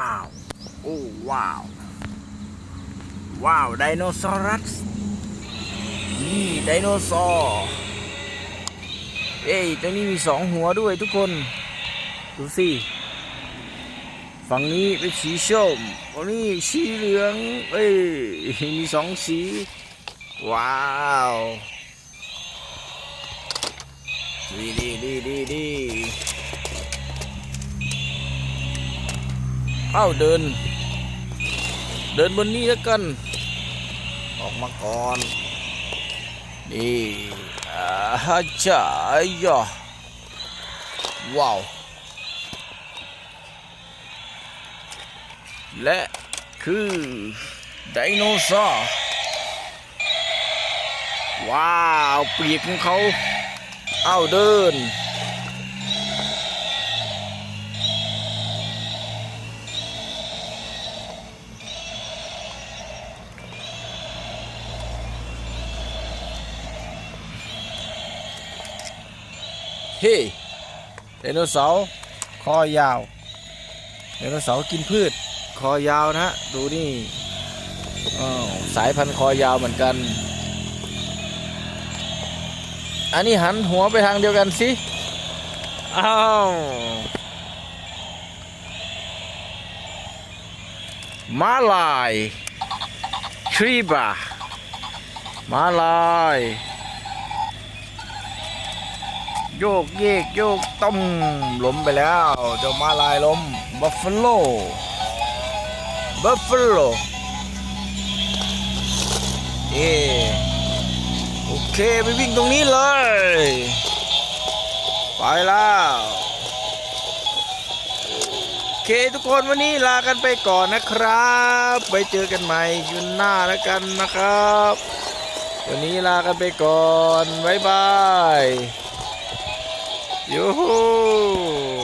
ว้าว โอ้ ว้าว ว้าว ไดโนเสารัส นี่ไดโนเสาร์เอ้ยตัวนี้มีสองหัวด้วยทุกคน ดูสิ ฝั่งนี้เป็นสีส้มฝั่งนี้สีเหลือง เอ้ย มีสองสี ว้าวดีดีดีดีดี เอ้าเดิน เดินบนนี้แล้วกัน ออกมาก่อน นี่อาฮะจ้ายะว้าว และคือไดโนเสาร์ว้าว ปีกของเขา เอ้าเดิน เฮ้ไดโนเสาร์คอยาวไดโนเสาร์กินพืช คอยาวนะดูนี่สายพันธุ์คอยาวเหมือนกัน อันนี้หันหัวไปทางเดียวกันสิ อ้าวมาลายทรีบามาลาย โยกเยกโยกต้มล้มไปแล้วเจ้ามาลายล้มบัฟฟาโลบัฟฟาโลเอโอเคไปวิ่งตรงนี้เลย ไปแล้วโอเคทุกคนวันนี้ลากันไปก่อนนะครับ ไปเจอกันใหม่คืนหน้าแล้วกันนะครับ วันนี้ลากันไปก่อน บ๊ายบาย ยูฮู